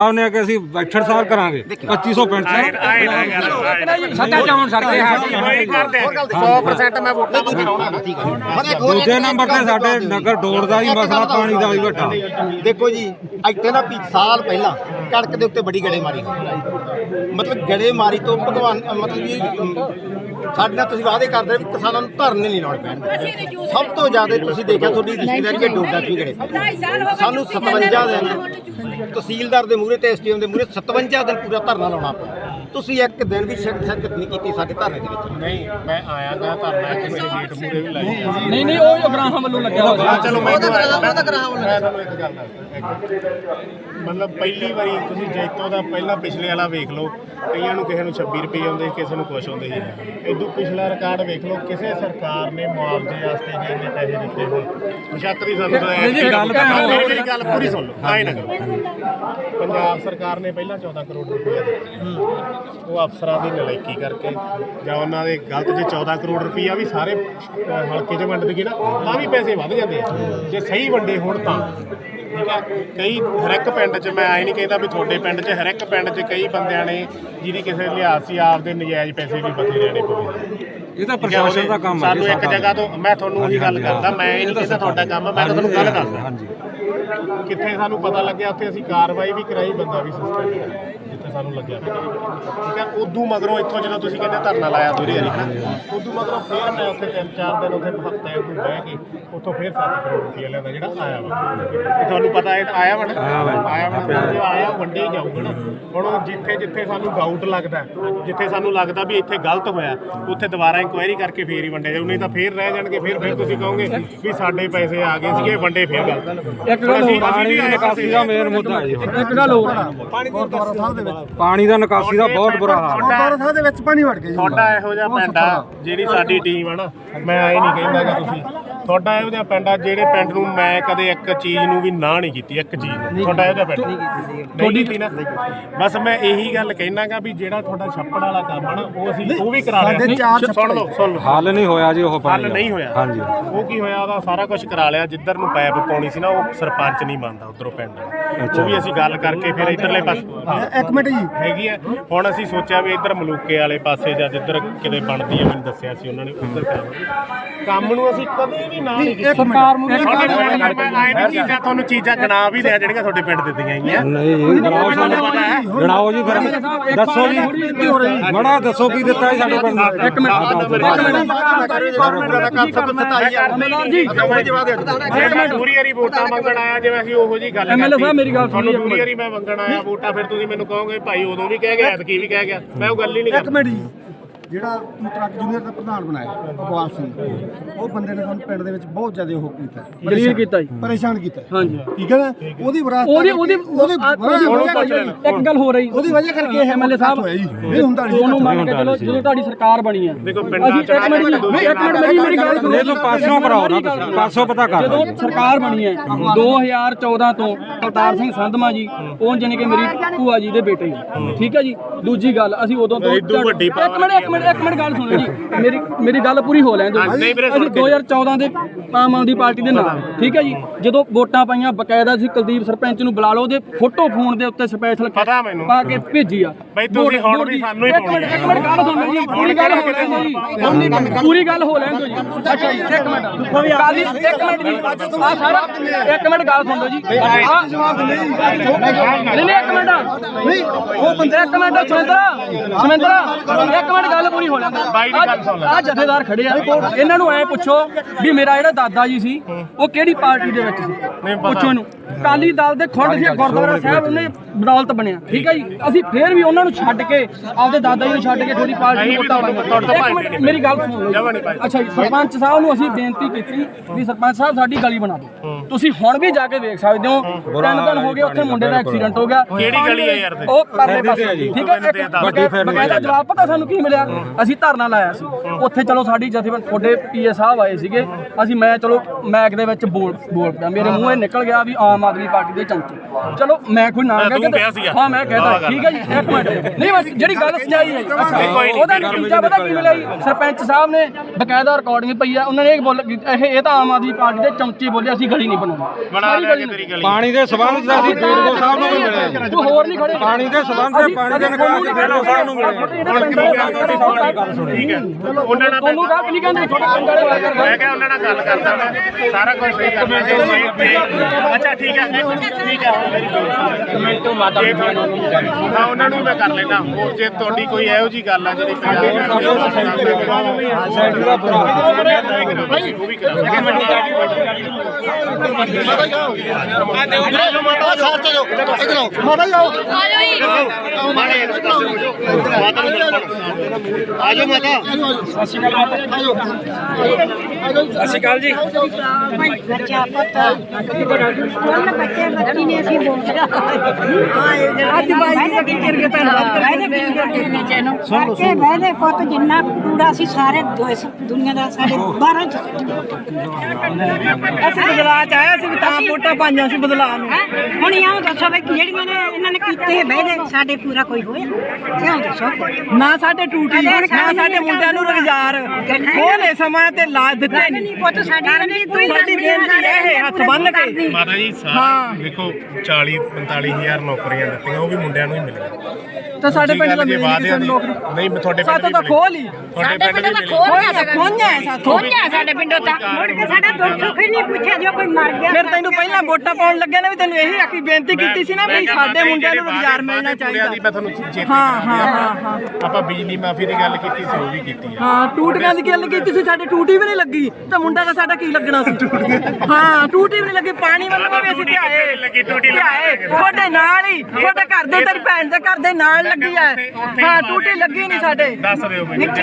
ਉਹਨੇ ਕਿ ਅਸੀਂ ਬੈਠਣ ਸਾਰ ਕਰਾਂਗੇ। 2500 ਪਿੰਡ ਚ ਸੱਤਾ ਚਾਉਣ ਸਕਦੇ ਕਰਦੇ 100% ਮੈਂ ਵੋਟਾਂ ਤੋਂ ਕਰਾਉਣਾ ਦੂਜੇ ਨੰਬਰ ਤੇ ਸਾਡੇ ਨਗਰ ਡੋੜ ਦਾ ਹੀ ਮਸਲਾ ਪਾਣੀ ਦਾ ਵੀ ਵੱਡਾ ਦੇਖੋ ਜੀ ਇੱਥੇ ਨਾ ਵੀ ਸਾਲ ਪਹਿਲਾਂ ਕਣਕ ਦੇ ਉੱਤੇ ਬੜੀ ਗੜੇਮਾਰੀ ਹੋਈ। ਮਤਲਬ ਗੜੇਮਾਰੀ ਤੋਂ ਭਗਵਾਨ ਮਤਲਬ ਜੀ ਸਾਡੇ ਨਾਲ ਤੁਸੀਂ ਵਾਅਦੇ ਕਰਦੇ ਵੀ ਕਿਸਾਨਾਂ ਨੂੰ ਧਰਨੇ ਨਹੀਂ ਲਾਉਣੇ ਪੈਣਗੇ ਸਭ ਤੋਂ ਜ਼ਿਆਦਾ ਤੁਸੀਂ ਦੇਖਿਆ ਤੁਹਾਡੀ ਰਿਸ਼ਤੇਦਾਰੀ ਦੇ ਡੋਡਾ ਚ ਸਾਨੂੰ 57 ਦਿਨ ਤਹਿਸੀਲਦਾਰ ਦੇ ਮੂਹਰੇ ਤੇ ਐਸਟੀਐਮ ਦੇ ਮੂਹਰੇ 57 ਦਿਨ ਪੂਰਾ ਧਰਨਾ ਲਾਉਣਾ ਪਿਆ ਤੁਸੀਂ ਇੱਕ ਦਿਨ ਵੀ ਸ਼ਿਰਕਤ ਸ਼ਿਰਕਤ ਨਹੀਂ ਕੀਤੀ ਸਾਡੇ ਧਰਨੇ ਦੇ ਵਿੱਚ? ਨਹੀਂ ਮੈਂ ਆਇਆ ਤਾਂ ਧਰਨਾ ਕਿਸੇ ਗੇਟ ਮੂਰੇ ਵੀ ਲਾਈ ਨਹੀਂ ਨਹੀਂ ਉਹ ਗ੍ਰਾਹਾਂ ਵੱਲੋਂ ਲੱਗਿਆ ਹੋਇਆ ਚਲੋ ਮੈਂ ਤਾਂ ਕਰਾਉਂ ਮੈਂ ਤੁਹਾਨੂੰ ਇੱਕ ਗੱਲ ਦੱਸਦਾ ਮਤਲਬ ਪਹਿਲੀ ਵਾਰੀ ਤੁਸੀਂ ਜੈਤੋ ਦਾ ਪਹਿਲਾਂ ਪਿਛਲੇ ਵਾਲਾ ਵੇਖ ਲਓ ਕਈਆਂ ਨੂੰ ਕਿਸੇ ਨੂੰ 26 ਰੁਪਏ ਆਉਂਦੇ ਕਿਸੇ ਨੂੰ ਕੁਛ ਆਉਂਦੇ ਸੀ ਇਦੋਂ ਪਿਛਲਾ ਰਿਕਾਰਡ ਵੇਖ ਲਓ ਕਿਸੇ ਸਰਕਾਰ ਨੇ ਮੁਆਵਜ਼ੇ ਵਾਸਤੇ ਜੇ ਇੰਨੇ ਪੈਸੇ ਦਿੱਤੇ ਹੋਣ ਮੁਸ਼ਾਤਰੀ ਸਾਨੂੰ ਤਾਂ ਜੀ, ਗੱਲ ਤਾਂ ਹੈ। ਮੇਰੀ ਮੇਰੀ ਗੱਲ ਪੂਰੀ ਸੁਣ ਲਓ। ਆਏ ਨਾ ਕਰੋ। ਪੰਜਾਬ ਸਰਕਾਰ ਨੇ ਪਹਿਲਾਂ 14 ਕਰੋੜ ਰੁਪਏ ਦਿੱਤੇ। ਉਹ ਅਫਸਰਾਂ ਦੀ ਨਲਾਇਕੀ ਕਰਕੇ ਜਾਂ ਉਹਨਾਂ ਦੇ ਗਲਤ ਜੇ 14 ਕਰੋੜ ਰੁਪਈਆ ਵੀ ਸਾਰੇ ਹਲਕੇ 'ਚ ਵੰਡ ਦਈਏ ਨਾ ਤਾਂ ਵੀ ਪੈਸੇ ਵੱਧ ਜਾਂਦੇ ਆ। ਜੇ ਸਹੀ ਵੰਡੇ ਹੋਣ ਤਾਂ। ਠੀਕ ਹੈ ਕਈ ਹਰ ਇੱਕ ਪਿੰਡ 'ਚ ਮੈਂ ਆਈ ਨਹੀਂ ਕਹਿੰਦਾ ਵੀ ਤੁਹਾਡੇ ਪਿੰਡ 'ਚ ਹਰ ਇੱਕ ਪਿੰਡ 'ਚ ਕਈ ਬੰਦਿਆਂ ਨੇ ਜਿਹਦੀ ਕਿਸੇ ਲਿਹਾਜ਼ ਸੀ ਆਪਦੇ ਨਜਾਇਜ਼ ਪੈਸੇ ਵੀ ਬਥੇਰੇ ਨੇ ਪਵੇ ਇਹ ਤਾਂ ਪ੍ਰਸ਼ਾਸਨ ਦਾ ਕੰਮ ਹੈ ਸਾਨੂੰ ਇੱਕ ਜਗ੍ਹਾ ਤੋਂ ਮੈਂ ਤੁਹਾਨੂੰ ਉਹੀ ਗੱਲ ਕਰਦਾ ਮੈਂ ਇਹ ਨਹੀਂ ਕਹਿੰਦਾ ਤੁਹਾਡਾ ਕੰਮ ਮੈਂ ਤੁਹਾਨੂੰ ਗੱਲ ਕਰਦਾ। ਹਾਂਜੀ। ਕਿੱਥੇ ਸਾਨੂੰ ਪਤਾ ਲੱਗਿਆ ਉੱਥੇ ਅਸੀਂ ਕਾਰਵਾਈ ਵੀ ਕਰਾਈ ਬੰਦਾ ਵੀ ਸਸਪੈਂਡ ਕਰਾਇਆ ਜਿੱਥੇ ਸਾਨੂੰ ਲੱਗਿਆ ਪਤਾ ਠੀਕ ਹੈ ਉਦੋਂ ਮਗਰੋਂ ਇੱਥੋਂ ਜਦੋਂ ਤੁਸੀਂ ਕਹਿੰਦੇ ਧਰਨਾ ਲਾਇਆ ਦੂਰੀ ਹਰੀ ਨਾ ਉਦੋਂ ਮਗਰੋਂ ਫੇਰ ਮੈਂ ਉੱਥੇ ਤਿੰਨ ਚਾਰ ਦਿਨ ਉੱਥੇ ਹਫ਼ਤੇ ਨੂੰ ਬਹਿ ਕੇ ਉੱਥੋਂ ਫੇਰ 7 ਕਰੋੜ ਰੁਪਏ ਲੈਂਦਾ ਜਿਹੜਾ ਆਇਆ ਵਾ। ਇਹ ਤੁਹਾਨੂੰ ਪਤਾ ਹੈ ਆਇਆ ਵਾ ਨਾ? ਆਇਆ ਵਾ ਨਾ ਜੇ ਆਇਆ ਵੰਡੇ ਹੀ ਜਾਊਗਾ ਨਾ। ਹੁਣ ਉਹ ਜਿੱਥੇ ਜਿੱਥੇ ਸਾਨੂੰ ਡਾਊਟ ਲੱਗਦਾ ਹੈ, ਜਿੱਥੇ ਸਾਨੂੰ ਲੱਗਦਾ ਵੀ ਇੱਥੇ ਗਲਤ ਹੋਇਆ ਉੱਥੇ ਦੁਬਾਰਾ ਇਨਕੁਆਇਰੀ ਕਰਕੇ ਫੇਰ ਹੀ ਵੰਡੇ ਜਾਊ ਨਹੀਂ ਤਾਂ ਫੇਰ ਰਹਿ ਜਾਣਗੇ ਫੇਰ ਫੇਰ ਤੁਸੀਂ ਕਹੋਗੇ ਵੀ ਸਾਡੇ ਪੈਸੇ ਆ ਗਏ ਸੀਗੇ ਵੰਡੇ ਫੇਰ ਗਲਤ। ਇੱਕ ਗੱਲ ਅਸੀਂ- ਹੋਰ ਅਸੀਂ ਪਾਣੀ ਵੀ ਦਾ ਆਏ ਨਿਕਾਸੀ ਦਾ ਮੇਨ ਮੁੱਦਾ ਹੈ ਜੀ ਇੱਕ ਗੱਲ ਹੋਰ ਪਾਣੀ ਦਾ ਨਿਕਾਸੀ ਦਾ ਬਹੁਤ ਬੁਰਾ ਹਾਲ ਹੈ ਗੁਰਦੁਆਰਾ ਸਾਹਿਬ ਦੇ ਵਿੱਚ ਪਾਣੀ ਵੜ ਗਿਆ ਤੁਹਾਡਾ ਇਹੋ ਜਿਹਾ ਪਿੰਡ ਆ ਜਿਹੜੀ ਸਾਡੀ ਟੀਮ ਆ ਨਾ ਮੈਂ ਆਏ ਨਹੀਂ ਕਹਿੰਦਾ ਕਿ ਤੁਸੀਂ ਤੁਹਾਡਾ ਇਹੋ ਜਿਹਾ ਪਿੰਡ ਆ ਜਿਹੜੇ ਪਿੰਡ ਨੂੰ ਮੈਂ ਕਦੇ ਇੱਕ ਚੀਜ਼ ਨੂੰ ਵੀ ਨਾ ਨਹੀਂ ਕੀਤੀ ਇੱਕ ਚੀਜ਼ ਨੂੰ। ਤੁਹਾਡਾ ਇਹੋ ਜਿਹਾ ਪਿੰਡ। ਨਹੀਂ ਕੀਤੀ ਨਾ। ਬਸ ਮੈਂ ਇਹੀ ਗੱਲ ਕਹਿਣਾਗਾ ਵੀ ਜਿਹੜਾ ਤੁਹਾਡਾ ਛੱਪੜ ਵਾਲਾ ਕੰਮ ਆ ਨਾ ਉਹ ਅਸੀਂ ਉਹ ਵੀ ਕਰਾ ਲਿਆ ਸੁਣ ਲਓ ਸੁਣ ਲਓ। ਹੱਲ ਨਹੀਂ ਹੋਇਆ ਜੀ ਉਹ ਪਾਣੀ ਹੱਲ। ਨਹੀਂ ਹੋਇਆ। ਹਾਂਜੀ। ਉਹ ਕੀ ਹੋਇਆ ਉਹਦਾ ਸਾਰਾ ਕੁਝ ਕਰਾ ਲਿਆ ਜਿੱਧਰ ਨੂੰ ਪਾਈਪ ਪਾਉਣੀ ਸੀ ਨਾ ਉਹ ਸਰਪੰਚ ਨਹੀਂ ਮੰਨਦਾ ਉਧਰੋਂ ਪਿੰਡ। ਵਾਲਾ। ਉਹ ਵੀ ਅਸੀਂ ਗੱਲ ਕਰਕੇ ਫਿਰ ਇਧਰਲੇ ਪਾਸੇ ਇੱਕ ਮਿੰਟ ਜੀ। ਹੈਗੀ ਆ। ਹੁਣ ਅਸੀਂ ਸੋਚਿਆ ਵੀ ਇਧਰ ਮਲੂਕੇ ਵਾਲੇ ਪਾਸੇ ਜਾਂ ਜਿੱਧਰ ਕਿਤੇ ਬਣਦੀ ਹੈ ਮੈਨੂੰ ਦੱਸਿਆ ਸੀ ਉਹਨਾਂ ਨੇ ਉਧਰ ਕਰਾਂਗੇ ਕੰਮ ਨੂੰ ਅਸੀਂ ਕਦੇ ਵੀ ਨਾ ਨਹੀਂ ਕੀਤਾ। ਸਰਕਾਰ ਨੂੰ ਤੁਹਾਡੇ ਪਿੰਡ ਨਾਲ ਮੈਂ ਆਏ ਨਹੀਂ ਚੀਜ਼ਾਂ ਤੁਹਾਨੂੰ ਚੀਜ਼ਾਂ ਗਣਾ ਵੀ ਦਿਆ ਜਿਹੜੀਆਂ ਤੁਹਾਡੇ ਪਿੰਡ ਦਿੱਤੀਆਂ ਗਈਆਂ। ਨਹੀਂ ਜੀ ਗਣਾਓ ਸਾਨੂੰ। ਗਣਾਓ ਜੀ ਫਿਰ। ਦੱਸੋ ਜੀ। ਬੜਾ ਦੱਸੋ ਕੀ ਦਿੱਤਾ ਜੀ ਸਾਡੇ ਪਿੰਡ ਨੂੰ। ਇੱਕ ਮਿੰਟ ਜੇ ਮੈਂ ਦੂਰੀ ਵਾਰੀ ਵੋਟਾਂ ਮੰਗਣ ਆਇਆ ਜਿਵੇਂ ਅਸੀਂ ਉਹੋ ਜੀ ਗੱਲ MLA ਸਾਹਿਬ ਮੇਰੀ ਗੱਲ ਤੁਹਾਨੂੰ ਸੁਣੀਏ ਦੂਰੀ ਵਾਰੀ ਮੈਂ ਮੰਗਣ ਆਇਆ ਵੋਟਾਂ ਫਿਰ ਤੁਸੀਂ ਮੈਨੂੰ ਕਹੋਗੇ ਭਾਈ ਉਦੋਂ ਵੀ ਕਹਿ ਗਿਆ ਐਤਕੀ ਵੀ ਕਹਿ ਗਿਆ। ਮੈਂ ਉਹ ਗੱਲ ਹੀ ਨਹੀਂ ਕਰਦਾ ਮਿੰਟ ਜੀ। ਜਿਹੜਾ ਤੂੰ ਟਰੱਕ ਜੂਨੀਅਰ ਦਾ ਪ੍ਰਧਾਨ ਬਣਾਇਆ ਭਗਵਾਨ ਸਿੰਘ। ਉਹ ਬੰਦੇ ਨੇ ਸਾਨੂੰ ਪਿੰਡ ਦੇ ਵਿੱਚ ਬਹੁਤ ਜ਼ਿਆਦਾ ਉਹ ਕੀਤਾ। ਜਲੀਲ ਕੀਤਾ ਜੀ। ਪਰੇਸ਼ਾਨ ਕੀਤਾ। ਹਾਂਜੀ। ਠੀਕ ਹੈ ਨਾ? ਉਹਦੀ ਵਿਰਾਸਤ ਉਹਦੀ ਉਹਦੀ ਇੱਕ ਗੱਲ ਹੋ ਰਹੀ। ਉਹਦੀ ਵਜ੍ਹਾ ਕਰਕੇ ਇਹ ਐਮਐਲਏ ਸਾਹਿਬ ਹੋਇਆ ਜੀ। ਇਹ ਹੁੰਦਾ ਨਹੀਂ। ਉਹਨੂੰ ਮੰਨ ਕੇ ਚਲੋ ਜਦੋਂ ਤੁਹਾਡੀ ਸਰਕਾਰ ਬਣੀ ਆ। ਦੇਖੋ ਪਿੰਡਾਂ ਅਸੀਂ ਚ ਇੱਕ ਮਿੰਟ ਜੀ, ਇੱਕ ਮਿੰਟ ਮੇਰੀ ਮੇਰੀ ਗੱਲ ਸੁਣੋ ਇਹ ਤੋਂ ਪਾਸੋਂ ਕਰਾਓ ਨਾ ਤੁਸੀਂ। ਪਾਸੋਂ ਪਤਾ ਕਰ ਜਦੋਂ ਸਰਕਾਰ ਬਣੀ ਹੈ 2014 ਤੋਂ ਅਵਤਾਰ ਸਿੰਘ ਸੰਧਮਾ ਜੀ ਉਹ ਜਾਨੀ ਕਿ ਮੇਰੀ ਭੂਆ ਜੀ ਦੇ ਬੇਟੇ ਜੀ ਠੀਕ ਹੈ ਜੀ? ਦੂਜੀ ਗੱਲ ਅਸੀਂ ਉਦੋਂ ਤੋਂ ਇੱਕ ਮਿੰਟ ਇੱਕ ਮਿੰਟ ਇੱਕ ਮਿੰਟ ਗੱਲ ਸੁਣੋ ਜੀ। ਮੇਰੀ ਮੇਰੀ ਗੱਲ ਪੂਰੀ ਹੋ ਲੈਣ ਦਿਓ। ਅਸੀਂ ਕੇ 2014 ਦੇ ਆਮ ਆਦਮੀ ਪਾਰਟੀ ਦੇ ਨਾਲ ਠੀਕ ਹੈ ਜੀ? ਜਦੋਂ ਵੋਟਾਂ ਪਾਈਆਂ ਬਕਾਇਦਾ ਸੀ ਕੁਲਦੀਪ ਸਰਪੰਚ ਨੂੰ ਬੁਲਾ ਲਓ ਉਹਦੇ ਫੋਟੋ ਫੋਨ ਦੇ ਉੱਤੇ ਸਪੈਸ਼ਲ ਪਤਾ ਮੈਨੂੰ। ਪਾ ਕੇ ਭੇਜੀ ਆ। ਬਈ ਤੁਸੀਂ ਹੁਣ ਵੀ ਸਾਨੂੰ ਹੀ ਇੱਕ ਮਿੰਟ ਇੱਕ ਮਿੰਟ ਗੱਲ ਸੁਣੋ ਜੀ ਪੂਰੀ ਗੱਲ ਹੋ ਲੈਣ ਦਿਓ ਜੀ। ਪੂਰੀ ਗੱਲ ਹੋ ਲੈਣ ਦਿਓ ਜੀ। ਅੱਛਾ ਜੀ ਇੱਕ ਮਿੰਟ। ਕਾਲੀ ਇੱਕ ਮਿੰਟ ਜੀ। ਆ ਸਾਰਾ ਇੱਕ ਮਿੰਟ ਗੱਲ ਸੁਣ ਲਓ ਜੀ ਆਹ ਜਵਾਬ ਨਹੀਂ। ਨਹੀਂ ਨਹੀਂ ਇੱਕ ਮਿੰਟ। ਨਹੀਂ ਉਹ ਬੰਦੇ ਇੱਕ ਮਿੰਟ ਸਮਿੰਦਰਾ ਸਮਿੰਦਰਾ ਇੱਕ ਮਿੰਟ ਗੱਲ ਪੂਰੀ ਹੋ ਲੈਣ ਬਾਈ ਦੀ ਗੱਲ ਸੁਣ ਲੈ। ਆ ਜਥੇਦਾਰ ਖੜੇ ਆ। ਇਹਨਾਂ ਨੂੰ ਐ ਪੁੱਛੋ ਵੀ ਮੇਰਾ ਜਿਹੜਾ ਦਾਦਾ ਜੀ ਸੀ ਉਹ ਕਿਹੜੀ ਪਾਰਟੀ ਦੇ ਵਿੱਚ ਸੀ। ਪੁੱਛੋ ਇਹਨੂੰ। ਕਾਲੀ ਦਲ ਦੇ ਖੁੰਡ ਸੀ ਗੁਰਦੁਆਰਾ ਸਾਹਿਬ ਉਹਨੇ ਬਦੌਲਤ ਬਣਿਆ ਠੀਕ ਹੈ ਜੀ? ਅਸੀਂ ਫੇਰ ਵੀ ਉਹਨਾਂ ਨੂੰ ਛੱਡ ਕੇ ਆਪਦੇ ਦਾਦਾ ਜੀ ਨੂੰ ਛੱਡ ਕੇ ਥੋੜੀ ਪਾਰਟੀ ਨੂੰ ਵੋਟਾਂ ਮੇਰੀ ਗੱਲ ਸੁਣ ਲਓ ਨਹੀਂ ਭਾਈ। ਅੱਛਾ ਜੀ ਸਰਪੰਚ ਸਾਹਿਬ ਨੂੰ ਅਸੀਂ ਬੇਨਤੀ ਕੀਤੀ ਵੀ ਸਰਪੰਚ ਸਾਹਿਬ ਸਾਡੀ ਗਲੀ ਬਣਾ ਦਿਓ। ਤੁਸੀਂ ਹੁਣ ਵੀ ਜਾ ਕੇ ਵੇਖ ਸਕਦੇ ਹੋ ਤਿੰਨ ਦਿਨ ਹੋ ਗਏ ਉੱਥੇ ਮੁੰਡੇ ਦਾ ਐਕਸੀਡੈਂਟ ਹੋ ਗਿਆ। ਕਿਹੜੀ ਗਲੀ ਹੈ ਯਾਰ ਉਹ ਪਰਲੇ ਪਾਸੇ। ਠੀਕ ਹੈ? ਇੱਕ ਵੱਡੀ ਫੈਨ ਬਕਾਇਦਾ ਜਵਾਬ ਪਤਾ ਸਾਨੂੰ ਕੀ ਮਿਲਿਆ? ਅਸੀਂ ਧਰਨਾ ਲਾਇਆ ਸੀ। ਉੱਥੇ ਚਲੋ ਸਾਡੀ ਜਥੇਬੰਦ ਤੁਹਾਡੇ ਪੀਏ ਸਾਹਿਬ ਆਏ ਸੀਗੇ। ਅਸੀਂ ਮੈਂ ਚਲੋ ਮੈਕ ਦੇ ਵਿੱਚ ਬੋਲ ਬੋਲ ਪਿਆ। ਮੇਰੇ ਮੂੰਹੋਂ ਇਹ ਨਿਕਲ ਗਿਆ ਵੀ ਆਮ ਆਦਮੀ ਪਾਰਟੀ ਦੇ ਚਮਚੇ। ਚਲੋ ਮੈਂ ਕੋਈ ਨਾਮ ਕਹਿ ਕੇ। ਹਾਂ ਮੈਂ ਗੱਲ ਠੀਕ ਹੈ ਜੀ ਇੱਕ ਮਿੰਟ। ਨਹੀਂ ਮੈਂ ਜਿਹੜੀ ਗੱਲ ਸਜਾਈ ਹੈ ਉਹਦਾ ਨਤੀਜਾ ਪਤਾ ਕੀ ਮਿਲਿਆ ਜੀ? ਸਰਪੰਚ ਸਾਹਿਬ ਨੇ ਬਕਾਇਦਾ ਰਿਕਾਰਡਿੰਗ ਪਈ ਆ ਉਹਨਾਂ ਨੇ ਇਹ ਬੋਲ ਇਹ ਇਹ ਤਾਂ ਆਮ ਆਦਮੀ ਪਾਰਟੀ ਦੇ ਚਮਚੇ ਬੋਲੇ ਅਸੀਂ ਗਲੀ ਨਹੀਂ ਬਣਾਉਣੀ ਬਣਾ ਗਲੀ। ਤੇਰੀ ਗਲੀ। ਪਾਣੀ ਦੇ ਸਬੰਧ ਦਾ ਅਸੀਂ ਪੀੜਗੋ ਸਾਹਿਬ ਨੂੰ ਵੀ ਮਿਲੇ ਜੀ। ਤੂੰ ਹੋਰ ਨਹੀਂ ਖੜੇ। ਪਾਣੀ ਦੇ ਸਬੰਧ ਤੇ ਪਾਣੀ ਦੇ ਨਿਕਾਲ ਦੇ ਪੀੜਗੋ ਸਾਹਿਬ ਨੂੰ ਮਿਲੇ ਠੀਕ ਹੈ ਉਹਨਾਂ ਨਾਲ ਤੁਹਾਨੂੰ ਗੱਲ ਨਹੀਂ ਕਹਿੰਦੇ। ਗੱਲ ਮੈਂ ਕਿਹਾ ਉਹਨਾਂ ਨਾਲ ਗੱਲ ਕਰਦਾ ਮੈਂ ਸਾਰਾ ਕੁਝ ਸਹੀ ਕਰਨਾ ਜੇ ਅੱਛਾ ਠੀਕ ਹੈ ਠੀਕ ਹੈ ਮਿੰਟੋ ਮਾਤਾ ਹਾਂ ਉਹਨਾਂ ਨੂੰ ਮੈਂ ਕਰ ਲੈਣਾ ਹੋਰ ਜੇ ਤੁਹਾਡੀ ਕੋਈ ਇਹੋ ਜੀ ਗੱਲ ਆ ਜਿਹੜੀ ਪੰਜਾਬ ਸੈਂਟਰ ਦਾ ਬੁਰਾ ਹਾਲ ਹੈ। ਉਹ ਵੀ ਕਰਾਂਗੇ ਆਜੋ ਮਾਤਾ ਬੱਚਾ ਪੁੱਤ। ਕੋਲ ਬੱਚੇ ਬੱਚੀ ਨੇ ਅਸੀਂ ਬੋਲਦਾ ਅੱਜ ਬਾਈ ਦੀ ਅੱਗੇ ਕਰ ਕੇ ਧੰਨਵਾਦ ਕਰਾਂਗੇ। ਬੱਚੇ ਬਹਿਦੇ ਪੁੱਤ ਜਿੰਨਾ ਕੂੜਾ ਸੀ ਸਾਰੇ ਦੋਸ ਦੁਨੀਆ ਦਾ ਸਾਡੇ 12 ਚ। ਅਸੀਂ ਬਦਲਾ ਚ ਆਇਆ ਸੀ ਤਾਂ ਵੋਟਾਂ ਪਾਈਆਂ ਸੀ ਬਦਲਾ ਨੂੰ। ਹੁਣ ਇਹ ਦੱਸੋ ਵੀ ਜਿਹੜੀਆਂ ਨੇ ਇਹਨਾਂ ਨੇ ਕੀਤੇ ਬਹਿਦੇ ਸਾਡੇ ਪੂਰਾ ਕੋਈ ਹੋਇਆ? ਕਿਉਂ ਦੱਸੋ। ਨਾ ਸਾਡੇ ਟੂਟੀ ਨਾ ਸਾਡੇ ਮੁੰਡਿਆਂ ਨੂੰ ਰੁਜ਼ਗਾਰ। ਉਹਨੇ ਸਮਾਂ ਤੇ ਲਾ ਦਿੱਤੇ ਨਹੀਂ। ਨਹੀਂ ਪੁੱਤ ਸਾਡੀ ਬੇਨਤੀ ਇਹ ਹੈ ਹੱਥ ਬੰਨ ਕੇ। ਮਾਤਾ ਜੀ ਸਾਰਾ ਦੇਖੋ 40 45000 ਨੌਕਰੀਆਂ ਦਿੱਤੀਆਂ ਉਹ ਵੀ ਮੁੰਡਿਆਂ ਨੂੰ ਹੀ ਮਿਲੀਆਂ। ਤਾਂ ਸਾਡੇ ਪਿੰਡ ਦਾ ਕਿਸੇ ਨੂੰ ਨੌਕਰੀ ਨਹੀਂ ਮੈਂ ਤੁਹਾਡੇ ਪਿੰਡ ਸਾਤੋਂ ਦੀ ਤਾਂ ਮਿਲੀ। ਖੋਲ ਹੀ। ਤੁਹਾਡੇ ਪਿੰਡ ਦੀ ਮਿਲੀ। ਖੋਨਿਆ ਹੈ ਸਾਥੋਂ। ਸਾਡੇ ਪਿੰਡੋਂ ਤਾਂ। ਮੁੜ ਕੇ ਸਾਡਾ ਦੁੱਖ ਸੁੱਖ ਹੀ ਨਹੀਂ ਪੁੱਛਿਆ ਜੋ ਕੋਈ ਮਰ ਗਿਆ। ਫਿਰ ਤੈਨੂੰ ਪਹਿਲਾਂ ਵੋਟਾਂ ਪਾਉਣ ਲੱਗਿਆ ਨਾ ਵੀ ਤੈਨੂੰ ਇਹੀ ਆਖੀ ਬੇਨਤੀ ਕੀਤੀ ਸੀ ਨਾ ਵੀ ਸਾਡੇ ਮੁੰਡਿਆਂ ਨੂੰ ਰੁਜ਼ਗਾਰ ਮਿਲਣਾ ਚਾਹੀਦਾ। ਦੀ ਮੈਂ ਤੁਹਾਨੂੰ ਚੇਤੇ ਹਾਂ, ਕਰਾਂਗੀ ਹਾਂ, ਆਪਾਂ। ਹਾਂ, ਆਪਾਂ ਬਿਜਲੀ ਮਾਫੀ ਦੀ ਗੱਲ ਕੀਤੀ ਸੀ ਉਹ ਵੀ ਕੀਤੀ ਹੈ ਹਾਂ ਟੂਟੀਆਂ ਦੀ ਗੱਲ ਕੀਤੀ ਸੀ ਸਾਡੇ ਟੂਟੀ ਵੀ ਨਹੀਂ ਲੱਗੀ। ਤਾਂ ਮੁੰਡਾ ਤਾਂ ਸਾਡਾ ਕੀ ਲੱਗਣਾ ਸੀ? ਹਾਂ ਟੂਟੀ ਵੀ ਨਹੀਂ ਲੱਗੀ ਪਾਣੀ ਵੱਲੋਂ ਵੀ ਅਸੀਂ ਧਿਆਏ। ਲੱਗੀ, ਟੂਟੀ ਲੱਗੀ। ਧਿਆਏ ਤੁਹਾਡੇ ਨਾਲ ਹੀ ਤੁਹਾਡੇ ਘਰ ਦੇ ਤੇਰੀ ਭੈਣ ਦੇ ਘਰ ਦੇ ਨਾਲ ਲੱਗੀ ਹੈ। ਹਾਂ ਟੂਟੀ ਲੱਗੀ ਨਹੀਂ ਸਾਡੇ। ਦੱਸ ਦਿਓ ਮੈਨੂੰ।